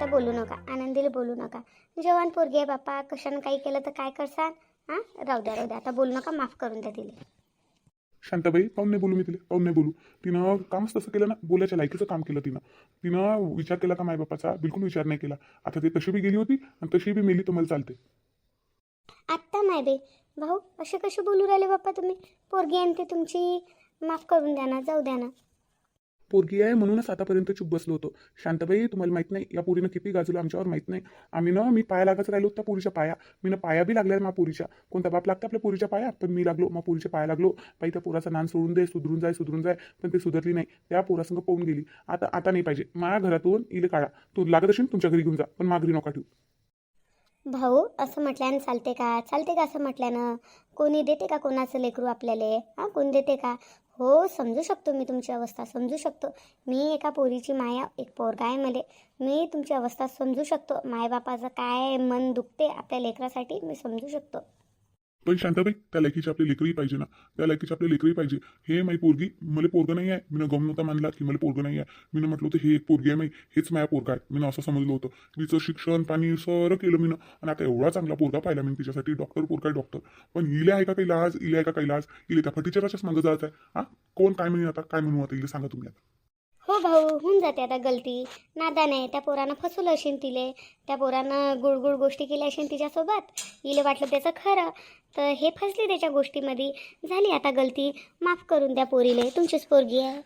आता बोलू नका. आनंदीला बोलू नका. जेवण पोरगी आहे बापा कशानं काही केलं तर काय करसान? हां? राहू द्या राहू द्या. आता बोलू नका. माफ करून द्या तिला. शांताबाई पाहून नाही बोलू मी तिला. पाहून नाही बोलू. तिनं कामच तसं केलं ना. बोलायच्या लायकीचं काम केलं तिनं. तिनं विचार केला का मायबापाचा बिलकुल विचार नाही केला. आता ते तशी बी गेली होती आणि तशी बी मेली तर मला चालते. आत्ता माय बाई भाऊ असे कसे बोलू राहिले बाप्पा तुम्ही? पोरगी आणि ते तुमची. माफ करून द्या ना. जाऊ द्या ना. पोरगी आहे म्हणूनच आतापर्यंत चुप बसलो होतो. शांताबाई तुम्हाला माहीत नाही या पोरीनं किती गाजलं आमच्यावर माहीत नाही. आम्ही ना मी पाया लागत राहिलो त्या पोरीच्या पाया. मी ना पाया बी लागल्या मा पोरीच्या. कोणता बाप लागतं आपल्या पोरीच्या पाया? पण मी लागलो मा पोरीच्या पाया लागलो. बाई त्या पोराचा नान सोडून दे सुधरून जाय सुधरून जाय. पण ते सुधरली नाही. त्या पोरासंग पाहून गेली. आता आता नाही पाहिजे. माझ्या घरातून इले काढा. तू लागत असेल तुमच्या घरी घेऊन जा. पण माघरी नका ठेवू. भाऊ असं म्हटल्यानं चालते का? चालते का असं म्हटल्यानं? कोणी देते का कोणाचं लेकरू आपल्याला? हां कोण देते का? हो समजू शकतो मी तुमची अवस्था समजू शकतो. मी एका पोरीची माया एक पोरगा आहे मले. मी तुमची अवस्था समजू शकतो. मायबापाचं काय मन दुखते आपल्या लेकरासाठी मी समजू शकतो. पण शांताबाई त्या लेखीची आपली लेकरही पाहिजे ना. त्या लेखीची आपली लेकरही पाहिजे. हे माई पोरगी मला पोरगं नाही आहे मी गम नव्हता मानला की मला पोरगं नाही आहे मी म्हटलं होतं हे एक पोरगी आहे माई. हेच माझ्या पोरगा आहे. मी असं समजलं होतं. तिचं शिक्षण पाणी सर केलं मी आणि आता एवढा चांगला पोरगा पाहिला मी तिच्यासाठी. डॉक्टर पोरगा आहे डॉक्टर. पण इले आहे का काही लाज? इले आहे का काही लाज? इले त्या फटीचराच्याच मागं जायचं आहे. हा? कोण? काय म्हणून आता? काय म्हणू आता? इले सांगा तुम्ही आता. हो भाऊ होऊन जाते आता गलती. नादाने त्या पोरानं फसवलं असेल तिले. त्या पोरानं गुळगुळ गोष्टी केल्या असेल तिच्यासोबत. इले वाटलं त्याचं खरं. तर हे फसले त्याच्या गोष्टीमध्ये. झाली आता गलती. माफ करून द्या पोरीले. तुमचीच पोरगी आहे.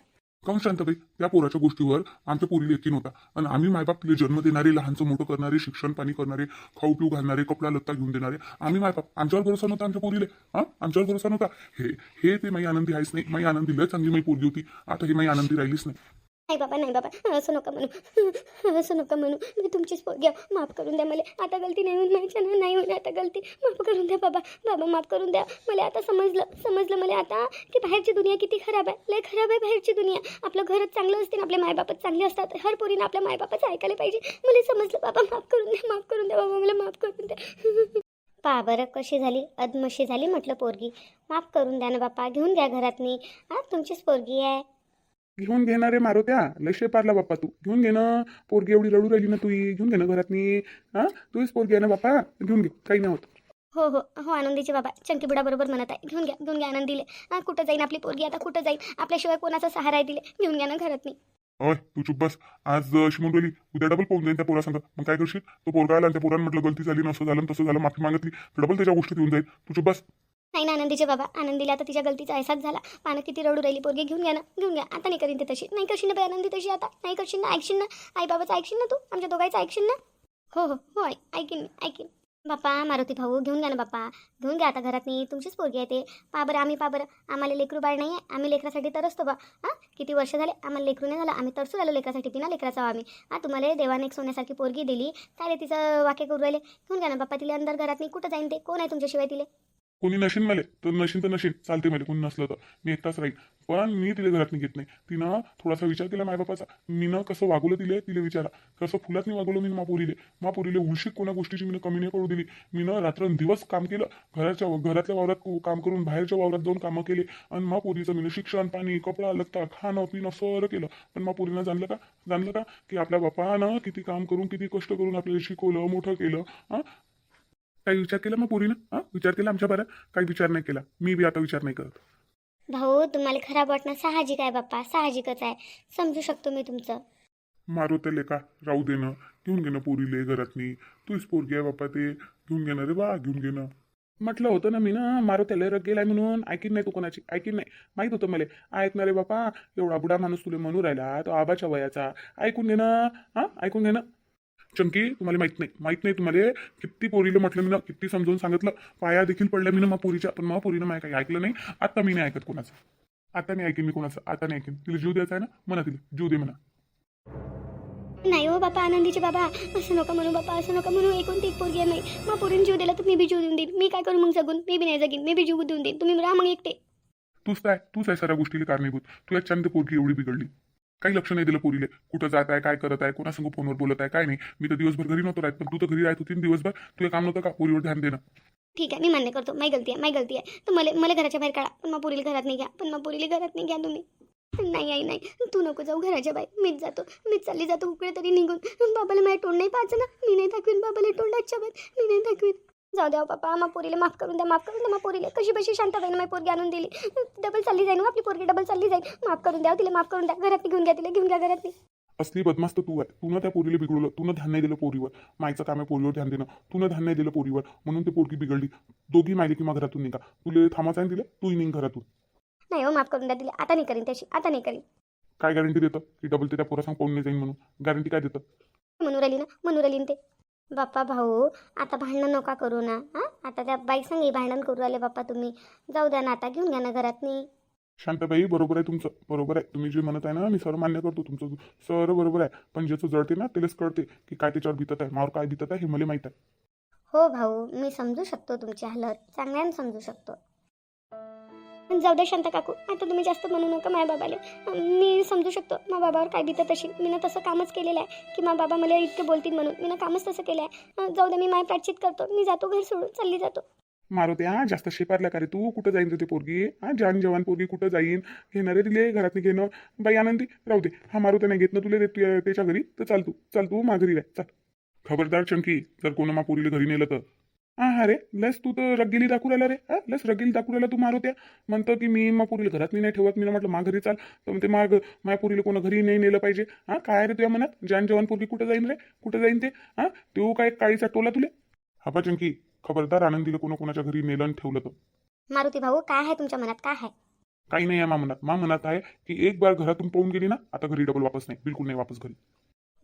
काऊन शांतबाई? त्या पोराच्या गोष्टीवर आमच्या पोरीला यकीन होता. आणि आम्ही मायबाप तिला जन्म देणारे लहानचं मोठं करणारे शिक्षण पाणी करणारे खाऊ पिऊ घालणारे कपडा लत्ता घेऊन देणारे आम्ही मायबाप. आमच्यावर भरोसा नव्हता आमच्या पोरीले. हा? आमच्यावर भरोसा नव्हता. हे हे ते माई आनंदी आहेच नाही. माई आनंदी लय चांगली माई पोरगी होती. आता ही माई आनंदी राहिलीच नाही. नाही बाबा नाही बाबा. असं नका म्हणू. असं नका म्हणू. मी तुमचीच पोरगी आहे. माफ करून द्या मला. आता गलती नाही होईल ना. नाही होईल आता गलती. माफ करून द्या बाबा. बाबा माफ करून द्या. मला आता समजलं. समजलं मला आता की बाहेरची दुनिया किती खराब आहे. लय खराब आहे बाहेरची दुनिया. आपलं घरच चांगलं असते ना आपले मायबापच चांगले असतात. हर पोरीनं आपल्या मायबापच ऐकायला पाहिजे. मला समजलं बाबा. माफ करून द्या. माफ करून द्या बाबा. मला माफ करून द्या. पा बरं कशी झाली? अदमशी झाली म्हटलं पोरगी. माफ करून द्या ना बापा. घेऊन घ्या घरात मी तुमचीच पोरगी आहे. घेऊन घेणारे मारोत्या लय पारला बाप्पा तू. घेऊन घे ना पोरगी एवढी रडू राहिली ना तू घेऊन घे ना घरात मी हा? तूच पोरगी आहे ना बाप्पा? घेऊन घे काही नाही होत. हो हो. हो आनंदीचे बाबा. चंकीबुडा बरोबर म्हणत आहे. घेऊन घ्या घेऊन घ्या आनंदीले. हां कुठं जाईन आपली पोरगी? आता कुठं जाईन? आपल्याशिवाय कोणाचा सहारा आहे दिले घेऊन घ्या ना घरात मी ओय तू चुप बस. आज अं, शिमून राहिली. उद्या डबल पाहून जाईल त्या पोरासंग मग काय करशील? तो पोरगा आला त्या पोरानं म्हटलं गलती झाली नसं झालं तसं झालं माफी मागितली. डबल त्याच्या गोष्टीत येऊन जाईल. तू चुप बस. नाही ना आनंदीचे बाबा. आनंदीला आता तिच्या गलतीचा अहसास झाला. पानं किती रडू राहिली पोरगी घेऊन घ्या ना घेऊन घ्या. आता नाही करीन ते तशी. नाही करशील ना बाई आनंदी तशी आता? नाही करशील ना ऐकशील ना? आई बाबाचं ऐकशील ना तू? आमच्या दोघांचं ऐकशील ना? हो हो हो आई. ऐकीन मी ऐकीन. बाप्पा मारुती भाऊ घेऊन घ्या ना बाप्पा. घेऊन घ्या आता घरात नाही तुमचीच पोरगी आहे ते. पाबर आम्ही पाबर आम्हाला लेकरू बाळ नाही आहे आम्ही लेकरासाठी तरसतो बा. हां? किती वर्ष झाले? आम्हाला लेकरू नाही झालं. आम्ही तरसू झालं लेकरासाठी. बिना लेकराचा आम्ही. हां तुम्हाला देवाने एक सोन्यासारखी पोरगी दिली. काय रे तिचं वाक्य करू राहिले. घेऊन घ्या ना बाप्पा. तिला अंदर घरात नाही कुठं जाईन ते? कोण आहे तुमच्याशिवाय तिले? कोणी नशीन मला तर नशीन तर नशीन चालते म्हणजे मला कोणी नसलं तर. मी एकटाच राहील पण मी तिला घरात घेत नाही. तिनं थोडासा विचार केला मायबापाचा. मीनं कसं वागवलं तिले तिला विचारा कसं फुलात नाही वागवलं मी मापुरीले मापुरीले उलशी कोणा गोष्टीची मी कमी नाही करू दिली. मीनं रात्र दिवस काम केलं. घराच्या घरातल्या वावरात काम करून बाहेरच्या वावरात जाऊन कामं केले. आणि मापुरीचं मी शिक्षण पाणी कपडा लत्ता खाणं पिणं सर केलं. पण मापुरीनं जाणलं का? जाणलं का? की आपल्या बापानं किती काम करून किती कष्ट करून आपल्याला शिकवलं मोठं केलं हां? काही विचार केला मग पोरीनं? हा? विचार केला आमच्या बऱ्या काही विचार नाही केला. मी बी आता विचार नाही करत. भाऊ तुम्हाला खराब वाटणं साहजिक आहे बाप्पा. साहजिकच आहे. समजू शकतो मी तुमचं. मारू त्याले का राहू दे ना. घेऊन घे ना पोरीले घरातनी तूच पोरगी आहे बाप्पा ते. घेऊन घेणार रे बा. घेऊन घे ना. म्हटलं होतं ना मी ना मारू त्याला रग गेलाय म्हणून. ऐकीन नाही तू कोणाची. ऐकीन नाही. माहीत होतं मला. ऐकणार रे बापा एवढा बुडा माणूस तुला म्हणू राहिला. तो आबाच्या वयाचा. ऐकून घे ना. हा? ऐकून घे चंकी तुम्हाला माहीत नाही. माहीत नाही तुम्हाला किती पोरीला म्हटलं मी ना किती समजावून सांगितलं. पाया देखील पडल्या मी ना मग पोरीच्या. पण मग पोरीनं माझ्या काही ऐकलं नाही. आता मी नाही ऐकत कोणाचं. आता नाही ऐकेन मी कोणाचं. आता नाही ऐकेन. तिला जीव द्यायचा आहे ना? म्हणा तिला. जीव दे म्हणा. नाही हो बापा आनंदीचे बाबा. असं नका म्हणू बापा असं नका म्हणू. एकूण ती एक पोरगी आहे नाही. मग पोरीने जीव दिला तर मी बी जीव देऊन देईन. मी काय करू मग जगून? मी बी नाही जगीन. मी बी जीव देऊन देईन. तुम्ही राहा मग एकटे. तूच काय तूच आहे सगळ्या गोष्टीला कारणीभूत. तू याच्यानं ते पोरगी एवढी बिघडली. काही लक्ष नाही दिलं पोरीले. कुठं जात आहे काय करत आहे कोणासंग फोनवर बोलत आहे काय नाही. मी तर दिवसभर घरी नव्हतो राहत पण तू तर घरी राहत होती ना दिवसभर. तुझं काम नव्हतं का पोरीवर ध्यान देणं? ठीक आहे मी मान्य करतो. माय गलती आहे माही गलती आहे. तर मला मला घराच्या बाहेर काढा पण मग पोरीला घरात नाही घ्या पण मग पोरीला घरात नाही घ्या तुम्ही. नाही आई नाही. तू नको जाऊ घराच्या बाहेर. मीच जातो मीच चालली जातो कुकडे तरी निघून. बाबाला माझ्या तोंड नाही पाहायचं ना? मी नाही दाखवीन बाबाला तोंडाच्या बाहेर. मी नाही दाखवीन. जाऊ द्या हो पप्पा मा पोरीला माफ करून द्या माफ करून द्या. मा पोरीला कशी बशी शांतबाईनं माझी पोरगी आणून दिली. डबल चालली जाईल ना आपली पोरगी डबल चालली जाईल माफ करून द्या हो तिला माफ करून द्या. घरात घेऊन घ्या तिला घेऊन घ्या घरात असली बदमाश तर तू आहे. तू त्या पोरीला बिघडवलं. तू ध्यान नाही दिलं पोरीवर. मायचं काम आहे पोरीवर ध्यान देणं. तू ध्यान नाही दिलं पोरीवर. म्हणून ते पोरगी बिघडली. दोघी मायले की मग घरातून निघा. तुला थांबाचं आहे दिलं तूही निघ घरातून. नाही हो माफ करून द्या तिला. आता नाही करीन त्याची. आता नाही करीन. काय गॅरंटी देतं? की डबल ते त्या पोरासंग पाहून नाही जाईन म्हणून. गॅरंटी काय देतं? म्हणून राहिली ना? म्हणून राहिली ते. बाप्पा भाऊ आता भांडणं नका करू ना हां? आता त्या बाई सांगे भांडण करू राहिले बाप्पा तुम्ही. जाऊ द्या ना आता घेऊन घ्या ना घरात शांताबाई बरोबर आहे तुमचं बरोबर आहे. तुम्ही जे म्हणत आहे ना मी सर मान्य करतो तुमचं. सर बरोबर आहे. पण ज्याचं जळते ना त्यालाच कळते की काय त्याच्यावर बितत आहे मावर काय बितत आहे हे मला माहीत आहे. हो भाऊ मी समजू शकतो तुमची हालत. चांगल्यानं समजू शकतो. पण जाऊ द्या शांत काकू आता तुम्ही जास्त म्हणू नका माझ्या बाबाला. मी समजू शकतो मा बाबावर काय बितत असेल. मी ना तसं कामच केलेलं आहे की मा बाबा मला इतके बोलतील म्हणून. मी ना कामच तसं केलं आहे. जाऊ दे मी माय प्राचित करतो. मी जातो घर सोडून चालली जातो. मारुती हा जास्त शेपारला का रे तू? कुठं जाईन तुझी ते पोरगी? हा जान जवान पोरगी कुठं जाईन? घेणारे तिले घरात घेणं. बाई आनंदी राहू दे. हा मारुती नाही घेत ना तुला त्याच्या घरी? तर चाल तू चाल तू माघारी राह चाल. खबरदार चंकी. जर कोणा मा पोरीला घरी नेलं तर. हा हा रे लस तू तर रगेली दाखवू राहिला रे. हा लस रगेली दाखवू राहिला तू मारुत्या म्हणतं की मी मा पोरीला घरात नाही ठेवत मी म्हटलं माघारी चाल. तर म्हणते माग माझ्या पोरीला कोणा घरी नाही नेलं पाहिजे. हा काय रे तुझ्या मनात? जान जवान पोरगी कुठं जाईन रे? कुठं जाईन ते? हा तो काय काळीचा टोला तुले? हा चंकी खबरदार आनंदीला कोणा कोणाच्या घरी नेलं आणि ठेवलं तर मारुती भाऊ काय आहे तुमच्या मनात? काय आहे? काही नाही आहे मा मनात. मा मनात आहे की एक बार घरातून पळून गेली ना आता घरी डबल वापस नाही. बिलकुल नाही वापस घरी.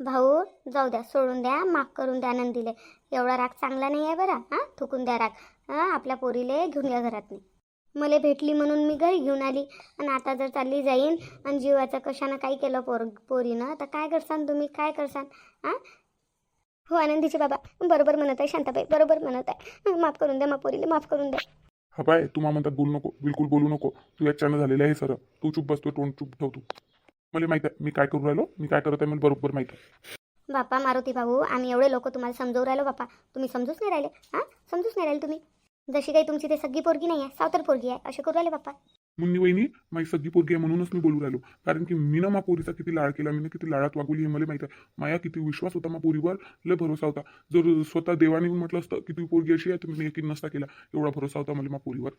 भाऊ जाऊ द्या सोडून द्या माफ करून द्या नंदीले. एवढा राग चांगला नाही आहे बरं हां? थुकून द्या राग. हां आपल्या पोरीले घेऊन घ्या घरात मला भेटली म्हणून मी घरी घेऊन आली आणि आता जर चालली जाईन आणि जीवाचं कशानं काही केलं पोर पोरीनं तर काय करसान तुम्ही? काय करसान? हां? हो आनंदीचे बाबा बरोबर म्हणत आहे शांताबाई बरोबर म्हणत आहे. माफ करून द्या मा पोरीले माफ करून द्या. हा पाय तू म्हणतात बोलू नको बिलकुल बोलू नको. तू याच्यानं झालेलं आहे सर तू चुप बसतो तोंड चुप ठेवतो मला माहीत आहे. मी काय करू राहिलो? मी काय करत आहे मला बरोबर माहीत आहे. बापा मारुती भाऊ आम्ही एवढे लोक तुम्हाला समजवू राहिलो बापा. तुम्ही समजूच नाही राहिले हां? समजूच नाही राहिले तुम्ही. जशी काही तुमची ते सगळी पोरगी नाही आहे सावतर पोरगी आहे असे करू राहिले बापा. मुन्नी वहिनी माझी सगळी पोरगी आहे म्हणूनच मी बोलू राहिलो. कारण की मी ना मा पोरीचा किती लाड केला मी किती लाडात वागवली हे मला माहीत आहे. माया किती विश्वास होता मा पोरीवर लय भरोसा होता. जर स्वतः देवाने म्हटलं असतं की तू पोरगी अशी आहे मी यकीन नसता केला. एवढा भरोसा होता मला मा पोरीवर.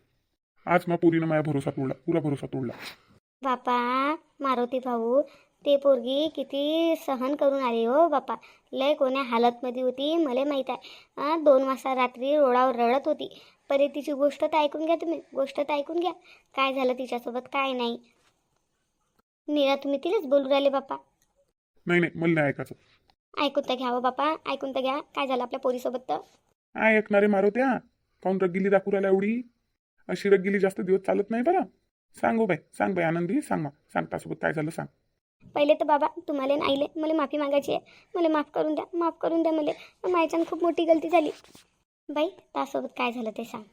आज मा पोरीनं माझ्या भरोसा तोडला पुरा भरोसा तोडला. बापा मारुती भाऊ ते पोरगी किती सहन करून आली हो बापा. लय कोण्या हालतमध्ये होती मला माहीत आहे. दोन वाजता रात्री रोडावर रडत होती. पहिले तिची गोष्ट तर ऐकून घ्या तुम्ही गोष्ट तर ऐकून घ्या. काय झालं तिच्यासोबत काय नाही. नीरा तुम्ही तिलाच बोलू राहिले बापा. नाही नाही मला नाही ऐकायचं. ऐकून तर घ्या हो बापा ऐकून तर घ्या. काय झालं आपल्या पोरीसोबत तर? ऐकणारे मारुत्या काऊन रगिली दाखवू राहिला एवढी? अशी रगिली जास्त दिवस चालत नाही बरं. सांगू बाई सांग बाई आनंदी सांग मग. सांग त्यासोबत काय झालं सांग. पहिले तर बाबा तुम्हाला न आईले मला माफी मागायची आहे. मला माफ करून द्या माफ करून द्या मला. माझ्यानं खूप मोठी गलती झाली. बाई त्यासोबत काय झालं ते सांग.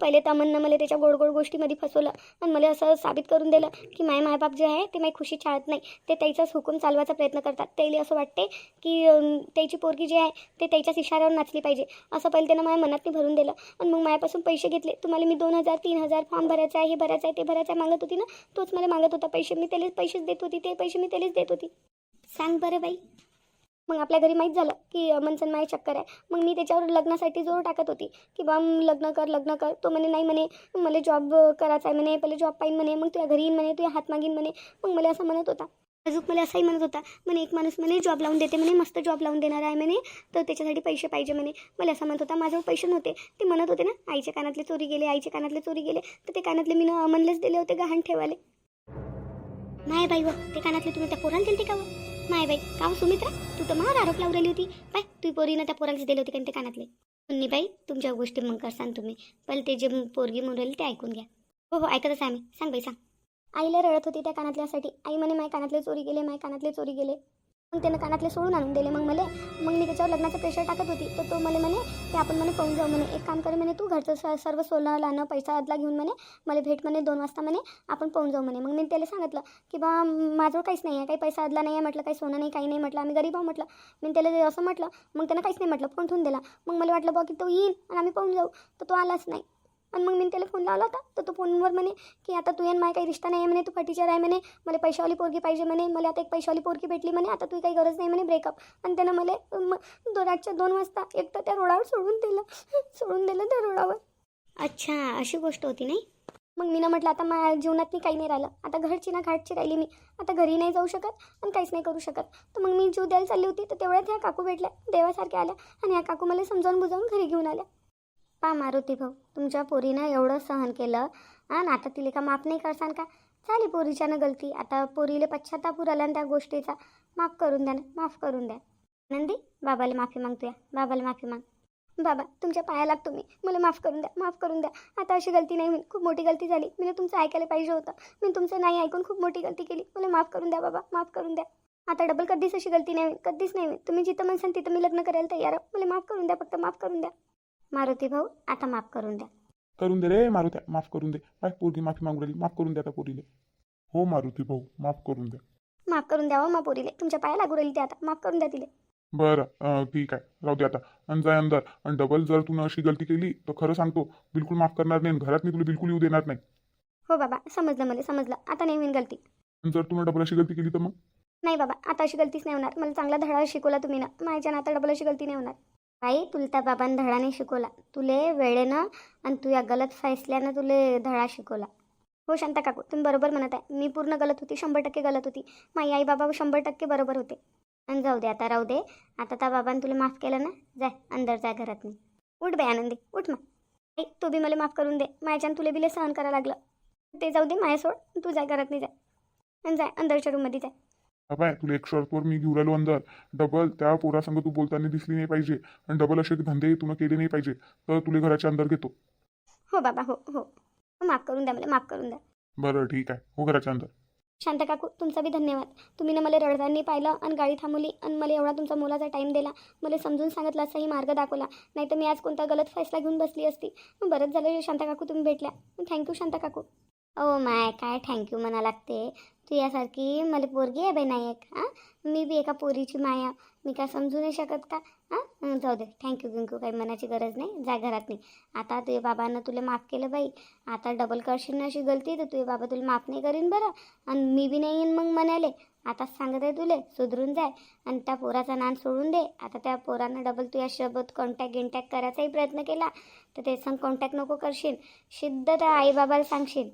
पहिले तर मला त्याच्या गोड गोड गोष्टीमध्ये फसवलं आणि मला असं साबित करून दिलं की माय मायबाप जे आहे ते माझी खुशी चाळत नाही. ते त्याचाच हुकूम चालवायचा प्रयत्न करतात. त्याला असं वाटते की त्याची पोरगी जी आहे ते त्याच्याच इशाऱ्यावर नाचली पाहिजे. असं पहिले त्यानं माझ्या मनातनी भरून दिलं. आणि मग मायापासून पैसे घेतले. तुम्हाला मी दोन हजार तीन हजार फॉर्म भरायचा आहे हे भरायचं आहे ते भरायचं आहे मागत होती ना? तोच मला मागत होता. पैसे मी त्यालाच पैसेच देत होती. ते पैसे मी त्यालाच देत होती. सांग बरं बाई. मग आपल्या घरी माहीत झालं की मनसन माय चक्कर आहे. मग मी त्याच्यावर लग्नासाठी जोर टाकत होती. की बा लग्न कर लग्न कर. तो म्हणे नाही म्हणे मला जॉब करायचा आहे म्हणे. पहिले जॉब पाहिजे म्हणे. मग तुझ्या घरी येईन म्हणे. तुझ्या हात मागीन म्हणे. मग मला असं म्हणत होता. अजूक मला असंही म्हणत होता. म्हणे एक माणूस म्हणे जॉब लावून देते म्हणे. मस्त जॉब लावून देणार आहे म्हणे. तर त्याच्यासाठी पैसे पाहिजे म्हणे. मला असं म्हणत होता. माझ्यावर पैसे नव्हते. ते म्हणत होते ना आईच्या कानातले चोरी गेले आईच्या कानातले चोरी गेले. तर ते कानातले मी म्हणलेच दिले होते गहाण ठेवाले नाही बाई व ते कानातले तुम्ही त्या पोराला दिले का माय बाई का हो सुमित्रा? तू तर मला आरोप लावून राहिली होती. बाय तू पोरीनं त्या पोरालाच दिले होते का ते कानातले? मुन्नी बाई तुमच्या गोष्टी मग करसान तुम्ही. पण ते जे पोरगी म्हणून राहिली ते ऐकून घ्या. हो हो ऐकतच आम्ही. सांग बाई सांग. आईला रडत होती त्या कानातल्यासाठी. आई म्हणे माय कानातले चोरी गेले माय कानातले चोरी गेले. मग त्यानं कानातले सोडून आणून दिले. मग मला मग मी त्याच्यावर लग्नाचं प्रेशर टाकत होती. तर तो मला म्हणे की आपण म्हणे पाहून जाऊ म्हणे. एक काम कर म्हणे तू घरचं स- सर्व सोनं लाणं पैसा अदला घेऊन म्हणे मला भेट म्हणे दोन वाजता म्हणे आपण पाहून जाऊ म्हणे. मग मी त्याला सांगितलं की बा माझं काहीच नाही आहे काही पैसा अदला नाही आहे म्हटलं काही सोनं नाही काही नाही म्हटलं आम्ही गरीब आहो म्हटलं. मी त्याला असं म्हटलं मग त्यानं काहीच नाही म्हटलं फोन ठेवून दिला. मग मला वाटलं बा की तो येईल आणि आम्ही पाहून जाऊ. तर तो आलाच नाही. आणि मग मी त्याला फोन लावला होता. तर तो फोनवर म्हणे की आता तू माय काही रिश्ता नाही आहे म्हणे तू फटीचर आहे म्हणे मला पैशावाली पोरगी पाहिजे म्हणे मला आता एक पैशावाली पोरगी भेटली म्हणे आता तुझी काही गरज नाही म्हणे ब्रेकअप आणि त्यानं मला दो रातच्या दोन वाजता एक तर त्या रोडावर सोडून दिलं. सोडून दिलं त्या रोडावर. अच्छा अशी गोष्ट होती नाही? मग मी ना म्हटलं आता माझ्या जीवनात मी काही नाही राहिलं. आता घरची ना घाटची राहिली मी. आता घरी नाही जाऊ शकत आणि काहीच नाही करू शकत. तर मग मी जीव द्यायला चालली होती. तर तेवढ्यात ह्या काकू भेटल्या. देवासारख्या आल्या. आणि ह्या काकू मला समजावून बुजावून घरी घेऊन आल्या. पा मारुती भाऊ तुमच्या पोरीनं एवढं सहन केलं. आणि आता तिला का माफ नाही करसान का? झाली पोरीच्यानं गलती. आता पोरीला पश्चाताप उराला त्या गोष्टीचा. माफ करून द्या ना माफ करून द्या. नंदी बाबाला माफी मागतोया. बाबाला माफी माग. बाबा तुमच्या पाया लागतो मी. मला माफ करून द्या माफ करून द्या. आता अशी गलती नाही होईल खूप मोठी गलती झाली. मी तुमचं ऐकायला पाहिजे होतं. मी तुमचं नाही ऐकून खूप मोठी गलती केली. मला माफ करून द्या बाबा माफ करून द्या. आता डबल कधीच अशी गलती नाही होईल कधीच नाही होईल तुम्ही जिथं म्हणसान तिथं मी लग्न करायला तयार मला माफ करून द्या फक्त माफ करून द्या. मारुती भाऊ आता माफ करून द्या. करून दे रे मारुत्या माफ करून दे. काय पोरगी माफी मागू राहिली. माफ करून द्या त्या पोरीले. हो मारुती भाऊ माफ करून द्या. माफ करून द्यावं मा पोरीले. तुमच्या पाया लागू राहिली ते आता. माफ करून द्या तिले. बरं अं, ठीक आहे. राहू दे आता. आणि जाय अंदर आणि डबल जर तू अशी गलती केली तर खरं सांगतो बिलकुल माफ करणार नाही आणि घरात मी तुला बिलकुल येऊ देणार नाही. हो बाबा समजलं मला समजलं. आता नाही होईल गलती. आणि जर तू डबल अशी गलती केली तर मग? नाही बाबा आता अशी गलतीच नाही होणार. मला चांगला धडा शिकवला तुम्ही ना. माझ्या आता डबल अशी गलती नाही होणार. बाई तुला त्या बाबांनी धडा नाही शिकवला. तुले वेळेनं आणि तू या गलत फैसल्यानं तुले धडा शिकवला. हो शांता काकू तुम्ही बरोबर म्हणत आहे. मी पूर्ण गलत होती शंभर टक्के गलत होती. माझी आई बाबा शंभर टक्के बरोबर होते. आणि जाऊ दे आता राहू दे. आता त्या बाबांनी तुला माफ केलं ना? जाय अंदर जाय घरात मी उठ बाई आनंदी उठ मग. आई तू बी मला माफ करून दे. माझ्यानं तुला बिले सहन करायला लागलं. ते जाऊ दे माझ्या सोड. तू जाय घरात नाही जाय. आणि जाय अंदरच्या रूममध्ये जाय. बाय तुला एक मी घेऊन राहिलो अंदर डबल त्या पोरासंग तू बोलताना दिसली नाही पाहिजे. आणि डबल असे धंदे तुला केले नाही पाहिजे. तर तुला घराच्या अंदर घेतो. हो बाबा हो हो. माफ करून द्या मला माफ करून द्या. बरं ठीक आहे. हो घराच्या अंदर शांत काकू तुमचा बी धन्यवाद. तुम्ही ना मला रडताना पाहिलं आणि गाडी थांबवली आणि मला एवढा तुमचा मोलाचा टाईम दिला. मला समजून सांगितलं असाही मार्ग दाखवला. नाही तर मी आज कोणता गलत फैसला घेऊन बसली असती. मग बरंच झालं शांता काकू तुम्ही भेटल्या. थँक्यू शांता काकू. ओ माय काय थँक्यू म्हणा लागते. तू यासारखी मला पोरगी आहे बाई नाही एक हां? मी बी एका पोरीची माया. मी काय समजू नाही शकत का? हां? जाऊ दे. थँक्यू थँक्यू काही मनाची गरज नाही. जा घरात नाही आता तुझ्या बाबांना तुला माफ केलं बाई. आता डबल करशील ना अशी गलती तर तुझे बाबा तुला माफ नाही करीन बरं. आणि मी बी नाही येईन मग म्हणाले. आता सांगत आहे तुले सुधरून जाय. आणि त्या पोराचा नान सोडून दे. आता त्या पोरानं डबल तुझ्यासोबत कॉन्टॅक्ट गिंटॅक्ट करायचाही प्रयत्न केला. तर ते संग कॉन्टॅक्ट नको करशील. सिद्ध त्या आईबाबाला सांगशील.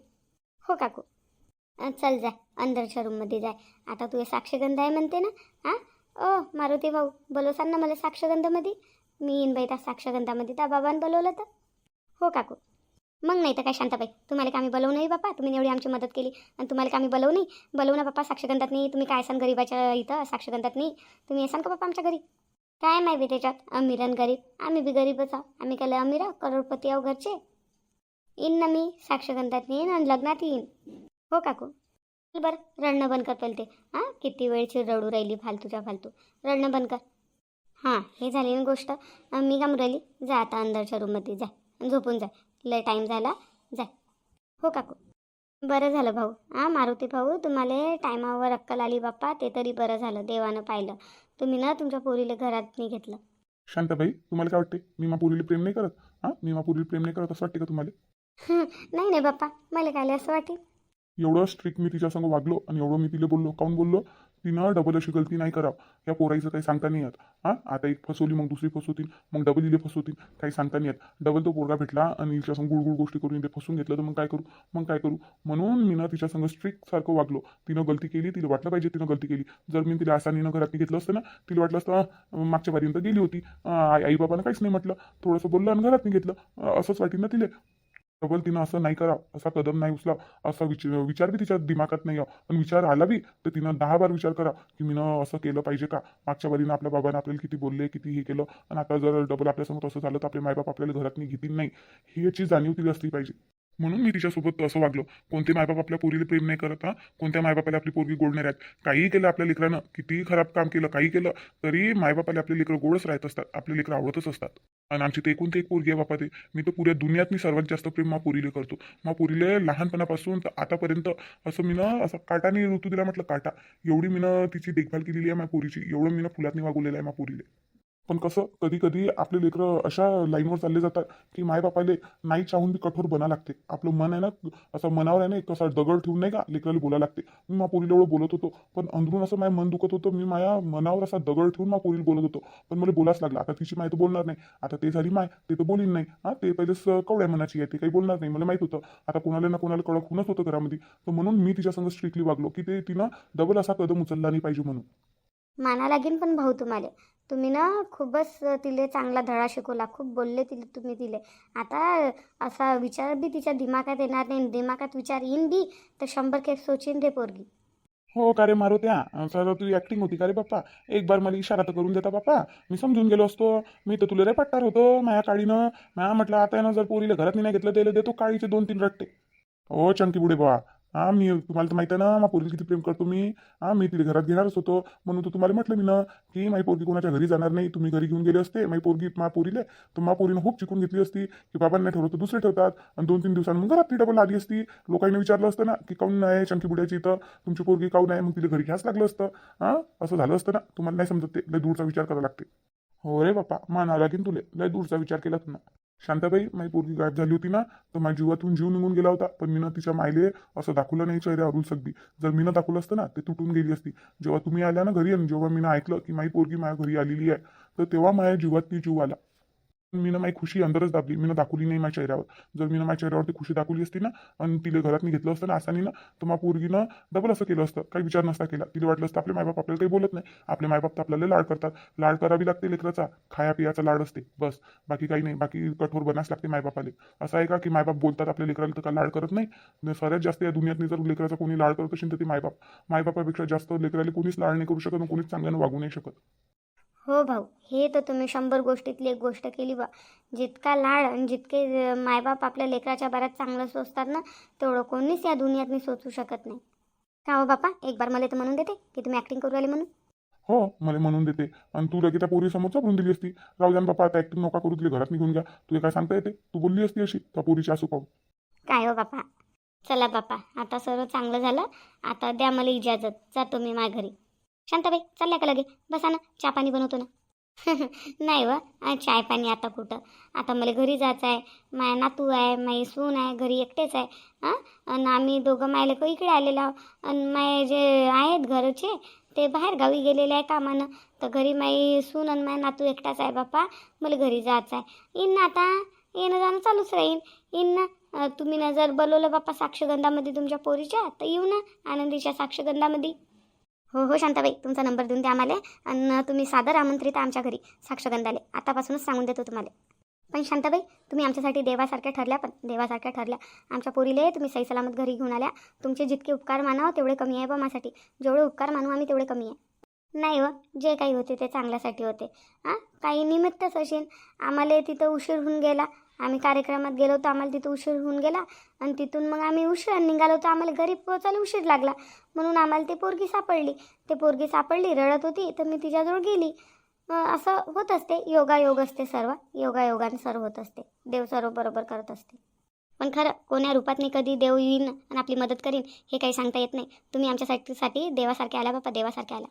हो काकू. चल जाय अंदरच्या रूममध्ये जाय. आता तू हे साक्षगंध आहे म्हणते ना? हां? ओ मारुती भाऊ बोलवसान ना मला साक्षगंधामध्ये? मी येईन बाई त्या साक्षगंधामध्ये त्या बाबांनी बोलवलं तर हो काकू. मग नाही तर काय शांताबाई? तुम्हाला का आम्ही बोलवू नाही बापा? तुम्ही एवढी आमची मदत केली. आणि तुम्हाला का आम्ही बोलवू नाही? बोलवू ना बापा साक्षगंधात नाही. तुम्ही काय असाल गरीबाच्या इथं साक्षगंधात नाही? तुम्ही येसान का बापा आमच्या घरी? काय माहिती त्याच्यात? अमीर आणि गरीब. आम्ही बी गरीबच आहो आम्ही काय अमीर आहो करोडपती आहो घरचे. येईन ना मी साक्षगंधात येईन आणि लग्नात येईन. हो काकू. चल बरं रडणं बंद कर पहिले ते. हां किती वेळची रडू राहिली फालतूच्या फालतू. रडणं बंद कर. हां हे झाली ना गोष्ट. मी काम राहिली जा आता अंदरच्या रूममध्ये जा. आणि झोपून जा. लय टाईम झाला जाय हो काकू. बरं झालं भाऊ. हां मारुती भाऊ तुम्हाला टायमावर अक्कल आली बाप्पा ते तरी बरं झालं देवानं पाहिलं. तुम्ही ना तुमच्या पोरीला घरात नाही घेतलं. शांताबाई तुम्हाला काय वाटते मी मा पोरीला प्रेम नाही करत? हां मी मा पोरीला प्रेम नाही करत असं वाटते का तुम्हाला? नाही नाही बाप्पा. मला काय असं वाटेल एवढं स्ट्रिक्ट मी तिच्यासंग वागलो आणि एवढं मी तिला बोललो. काऊन बोललो? तिनं डबल अशी गलती नाही करावं. या पोराईचं काही सांगता नाही येत. हां? आता एक फसवली मग दुसरी फसवतील मग डबल इले फसवतील काही सांगता नाही येत. डबल तो पोरगा भेटला आणि तिच्यासंग गुड गुड गोष्टी करून ते फसून घेतलं. तर मग काय करू? मग काय करू? म्हणून मी ना तिच्यासंग स्ट्रिक्ट सारखं वागलो. तिनं गलती केली तिला वाटलं पाहिजे तिनं गलती केली. जर मी तिला आसानीनं घरात घेतलं असतं ना तिला वाटलं असतं मागच्या बारीपर्यंत गेली होती. आई बाबानं काहीच नाही म्हटलं. थोडंसं बोललं आणि घरात घेतलं. असंच वाटेल ना तिला डबल तिनं असं नाही करा असा कदम नाही उचला असा विचार विचार बी तिच्या दिमागात नाही पण विचार आला बी तर तिनं दहा बार विचार करा की मीनं असं केलं पाहिजे का? मागच्या बारीनं आपल्या बाबानं आपल्याला किती बोलले किती हे केलं? आणि आता जर डबल आपल्यासमोर असं झालं तर आपले मायबाप आपल्याला घरात नाही घेतील नाही. ही याची जाणीव तिला असली पाहिजे. म्हणून मी तिच्यासोबत असं वागलो. कोणते मायबाप आपल्या पोरीला प्रेम नाही करत हा? कोणत्या मायबापाला आपली पोरगी गोड नाही राहत? काहीही केलं आपल्या लेकरानं कितीही खराब काम केलं काही केलं तरी मायबापाला आपले लेकरं गोडच राहत असतात आपले लेकरं आवडतच असतात. आणि आमची ते एकूण ते एक पोरगी आहे बापा ते. मी तर पुऱ्या दुनियात मी सर्वात जास्त प्रेम मा पोरीले करतो. मा पोरीले लहानपणापासून तर आतापर्यंत असं मी ना असं काटाने ऋतू दिला म्हटलं काटा. एवढी मी तिची देखभाल केलेली आहे माझ्या पोरीची. एवढं मी फुलातनी वागवलेलं आहे मा पोरीले. पण कसं कधी कधी आपले लेकरं अशा लाईनवर चालले जातात की मायबापाले नाही चाहून बी कठोर बना लागते. आपलं मन आहे ना असं मनावर आहे ना एक असा दगड ठेवून नाही का लेकराला बोला लागते. मी मा पोरीला एवढं बोलत होतो पण अंदरून असं माझ्या मन दुखत होतं. मी माझ्या मनावर असा दगड ठेवून मा पोरीला बोलत होतो. पण मला बोलाच लागला. आता तिची माय तर बोलणार नाही. आता ते झाली माय ते तर बोलीन नाही. हां ते पहिलेच कवड्या मनाची आहे ते काही बोलणार नाही मला माहीत होतं. आता कोणाला ना कोणाला कडक होणंच होतं घरामध्ये. तर म्हणून मी तिच्यासंग स्ट्रिक्टली वागलो की ते तिनं डबल असा कदम उचलला नाही पाहिजे म्हणून. माना लागेल पण भाऊ तुम्हाला. तुम्ही ना खूपच तिले चांगला धडा शिकवला. खूप बोलले तिले तुम्ही तिले. आता असा विचार बी तिच्या दिमागात येणार नाही. दिमागात विचार येईन बी तर शंभर केस सोचीन रे पोरगी. हो का रे मारो त्या सर तुझी ऍक्टिंग होती का रे बाप्पा एक बार मला इशारा तर करून देता बाप्पा मी समजून गेलो असतो. मी तर तुला रे पट्टार होतो माया काळीनं म्या म्हटलं आता ना जर पोरीला घरात नाही घेतलं त्याला देतो काळीचे दोन तीन रट्टे. हो चंकी बुडे बा हा मी तुम्हाला तर माहिती आहे ना मा पोरगी किती प्रेम करतो मी. हा मी तिला घरात घेणारच होतो. म्हणून तर तुम्हाला म्हटलं मी ना की माई पोरगी कोणाच्या घरी जाणार नाही. तुम्ही घरी घेऊन गेले असते. माई पोरगी मा पोरीले. तर मा पोरीनं खूप चिकून घेतली असती की बाबांना नाही तर दुसरे ठेवतात आणि दोन तीन दिवसांनी मग घरात ती डबल आली असती. लोकांनी विचारलं असतं ना की काऊन नाही चंकी बुड्याची इथं? तुमची पोरगी काऊन आहे? मग तिला घरी घ्यास लागलं असतं. हां असं झालं असतं ना. तुम्हाला नाही समजत ते. लय दूरचा विचार करावा लागते. हो रे बापा मानावं लागेल तुले. लय दूरचा विचार केला तू ना शांताबाई माझी पोरगी गायब झाली होती ना तर माझ्या जीवातून जीव निघून गेला होता पण मीनं तिच्या मायले असं दाखवलं नाही चेहऱ्यावरून सगळी. जर मीनं दाखवलं असतं ना ते तुटून गेली असती. जेव्हा तुम्ही आल्या ना घरी आणि जेव्हा मीनं ऐकलं की माझी पोरगी माझ्या घरी आलेली आहे तर तेव्हा माझ्या जीवात जीव आला. मीनं माझी खुशी अंदरच दाबली. मीनं दाखवली नाही माझ्या चेहऱ्यावर. जर मीनं माझ्या चेहऱ्यावरती खुशी दाखवली असती ना आणि तिला घरात मी घेतलं असतं ना आसानीनं तर मग पोरगीनं डबल असं केलं असतं. काही विचार नसता केला. तिला वाटलं असतं आपले मायबाप आपल्याला काही बोलत नाही. आपले मायबाप तर आपल्याला लाड करतात. लाड करावी लागते लेकराचा. खाया पियाचा लाड असते. बस. बाकी काही नाही. बाकी कठोर बनास लागते मायबापाले. असं आहे का की मायबाप बोलतात आपल्या लेकराला तर का लाड करत नाही? न सर्वात जास्त या दुनियातनी जर लेकराचा कोणी लाड करत असेल तर ते मायबाप. मायबापापेक्षा जास्त लेकराला कोणीच लाड नाही करू शकत कोणीच चांगल्यानं वागू नाही शकत. हो भाऊ हे तर तुम्ही शंभर गोष्टीतली एक गोष्ट केली बा. जितका लाड आणि जितके मायबाप आपल्या लेकराच्या बऱ्यात चांगलं सोचतात ना तेवढं कोणीच या दुनियातनी सोचू शकत नाही. का हो बापा एक बार मला तर म्हणून देते की तुम्ही ॲक्टिंग करू राहिले म्हणून? हो मला म्हणून देते. आणि तू लगेच त्या पोरी समोर चालून दिली असती. राहू द्या ना बापा आता ऍक्टिंग नका करू तुला घरात निघून घ्या. तुला काय सांगता येते? तू बोलली असती अशी त्या पोरीची असू पाहून. काय हो बापा? चला बापा आता सर्व चांगलं झालं. आता द्या मला इजाजत. जातो मी माझ्या घरी शांताबाई चालल्या का लगे? बसा ना चहा पाणी बनवतो ना. नाही व चाय पाणी आता कुठं? आता मला घरी जायचं आहे. माया नातू आहे माई सून आहे घरी एकटेच आहे. हां आणि आम्ही दोघं मायले इकडे आलेलो आहो आणि माय जे आहेत घरचे ते बाहेर गावी गेलेले आहे कामानं तर घरी माई सून आणि माय नातू एकटाच आहे बापा मला घरी जायचं आहे. येईन ना आता येणं जाणं चालूच राहीन. येईन ना तुम्ही ना जर बोलवलं बाप्पा साक्षगंधामध्ये तुमच्या पोरीच्या तर येऊ ना आनंदीच्या साक्षगंधामध्ये. हो हो शांताबाई तुमचा नंबर देऊन द्या आम्हाला आणि तुम्ही सादर आमंत्रित आमच्या घरी साक्षगंधाले. आतापासूनच सांगून देतो तुम्हाला. पण शांताबाई तुम्ही आमच्यासाठी देवासारख्या ठरल्या पण देवासारख्या ठरल्या. आमच्या पोरीले तुम्ही सही सलामत घरी घेऊन आल्या. तुमचे जितके उपकार मानावं तेवढे कमी आहे बा माझ्यासाठी. जेवढे उपकार मानू आम्ही तेवढे कमी आहे. नाही व जे काही होते ते चांगल्यासाठी होते. हां काही निमित्तच असेल आम्हाला तिथं उशीर होऊन गेला. आम्ही कार्यक्रमात गेलो होतो आम्हाला तिथं उशीर होऊन गेला. आणि तिथून मग आम्ही उशीर निघालो होतो आम्हाला घरी पोचायला उशीर लागला. म्हणून आम्हाला ती पोरगी सापडली. ते पोरगी सापडली रडत होती तर मी तिच्याजवळ गेली. असं होत असते. योगायोग असते सर्व. योगायोगाने सर्व होत असते. देव सर्व बरोबर करत असते. पण खरं कोण्या रूपातनी कधी देव येईन आणि आपली मदत करीन हे काही सांगता येत नाही. तुम्ही आमच्यासाठी साठी देवासारखे आल्या बापा देवासारखे आल्या